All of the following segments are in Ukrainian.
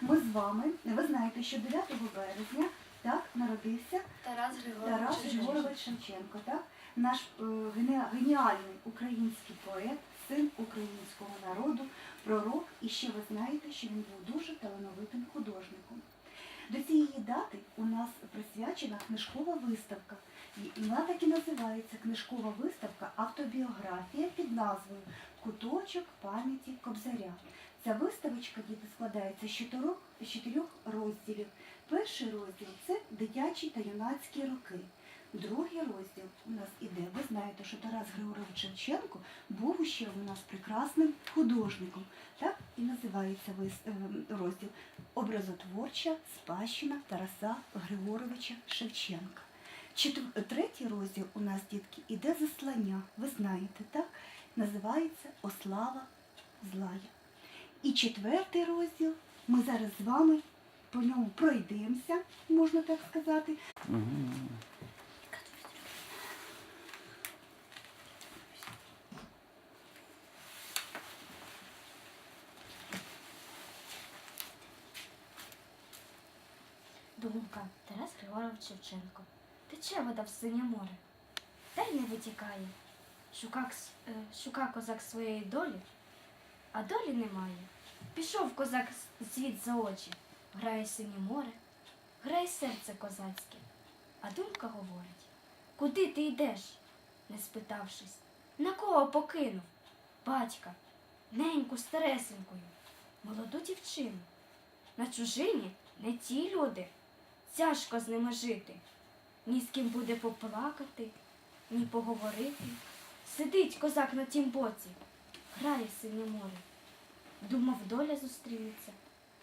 Ми з вами, ви знаєте, що 9 березня так народився Тарас Григорович. Тарас Шевченко. Григорович Шевченко, так? наш е, геніальний український поет, син українського народу, пророк. І ще ви знаєте, що він був дуже талановитим художником. До цієї дати у нас присвячена книжкова виставка. Вона так і називається книжкова виставка автобіографія під назвою Куточок пам'яті Кобзаря. Ця виставочка складається з чотирьох, з чотирьох розділів. Перший розділ це дитячі та юнацькі роки. Другий розділ у нас іде. Ви знаєте, що Тарас Григорович Шевченко був ще у нас прекрасним художником. Так і називається е, розділ Образотворча спадщина Тараса Григоровича Шевченка. Третій розділ у нас, дітки, іде заслання. Ви знаєте, так? Називається Ослава Злая. І четвертий розділ ми зараз з вами по ньому пройдемося, можна так сказати. Думка Тарас Григорович Шевченко. Тече вода в синє море, та й не витікає. Шука, е, шука козак своєї долі, а долі немає. Пішов козак світ за очі, грає синє море, грає серце козацьке, а думка говорить, куди ти йдеш, не спитавшись, на кого покинув? Батька, неньку старесенькою, молоду дівчину. На чужині не ті люди, тяжко з ними жити. Ні з ким буде поплакати, ні поговорити. Сидить козак на тім боці, грає синє море. Думав, доля зустрінеться,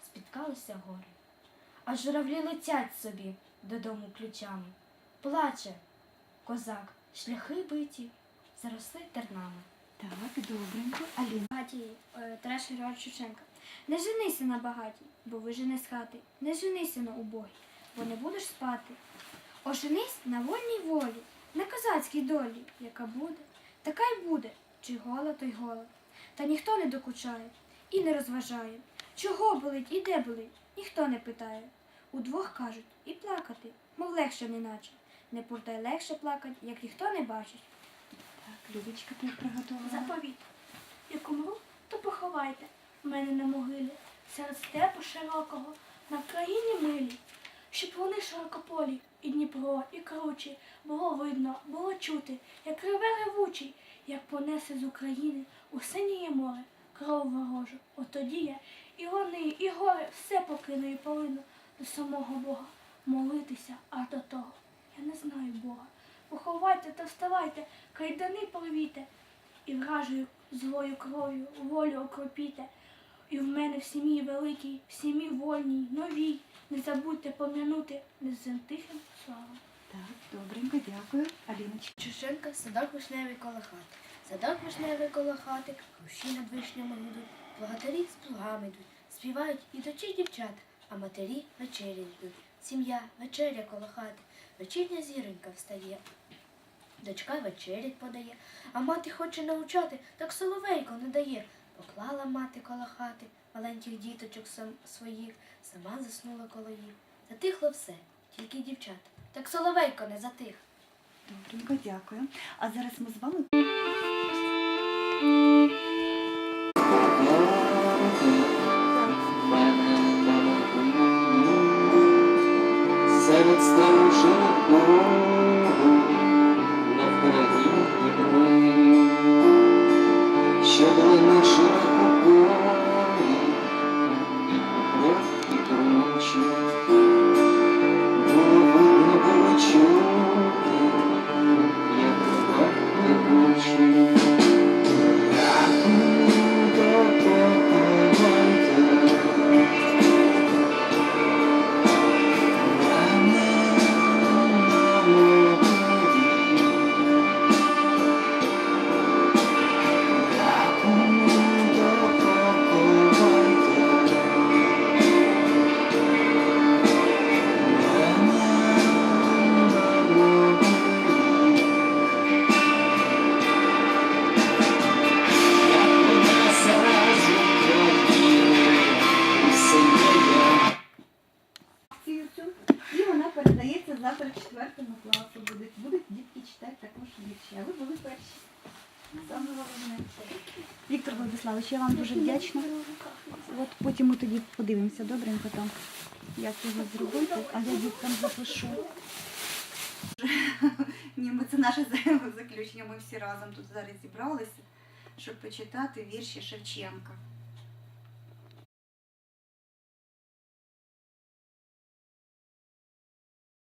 спіткалися гори. А журавлі летять собі додому ключами. Плаче козак, шляхи биті, заросли тернами. Так, добренько. Аліна. Багатій е, Тарас Григорович Шевченка. Не женися на багатій, бо вижене з хати. Не женися на убогій, бо не будеш спати. Оженись на вольній волі, на козацькій долі, яка буде, така й буде, чи гола, то й гола. Та ніхто не докучає і не розважає. Чого болить і де болить, ніхто не питає. Удвох кажуть і плакати, мов легше неначе. Не портай легше плакать, як ніхто не бачить. Так, Любочка, ти приготувала. Заповіт. Як умру, то поховайте мене на могилі, серед степу широкого, на країні милі, щоб вони широкополі, і Дніпро, і кручі, було видно, було чути, як реве ревучий, як понесе з України у синіє море, кров ворожу. От тоді я і вони, і гори все покину і полину до самого Бога, молитися аж до того. Я не знаю Бога. Поховайте та вставайте, кайдани порвіте, і вражою злою кров'ю волю окропіте. І в мене в сім'ї великій, в сім'ї вольній, новій, не забудьте пом'янути не тихим славом. Так, добренько, дякую. Аліночка. Шевченка садок вишневий коло хати. Садок вишневий коло хати, хрущі над вишнями гудуть, благодарі з плугами йдуть, співають і дочі дівчат, а матері вечері йдуть. Сім'я, вечеря коло хати, вечірня зіронька встає. Дочка вечерять подає, а мати хоче навчати, так соловейко не дає. Поклала мати коло хати маленьких діточок сам своїх, сама заснула коло їх. Затихло все, тільки дівчат. Так соловейко не затих. Добренько, дякую. А зараз ми з вами Серед старуших Богу на Вкраїні Дніпри, що були на завтра в четвертому класу будуть. Будуть дітки читати також вірші. А ви були перші. Саме головне. Віктор Владиславович, я вам дуже вдячна. От потім ми тоді подивимося добренько там, як його зробити, а я діткам запишу. Ні, ми це наше заключення. Ми всі разом тут зараз зібралися, щоб почитати вірші Шевченка.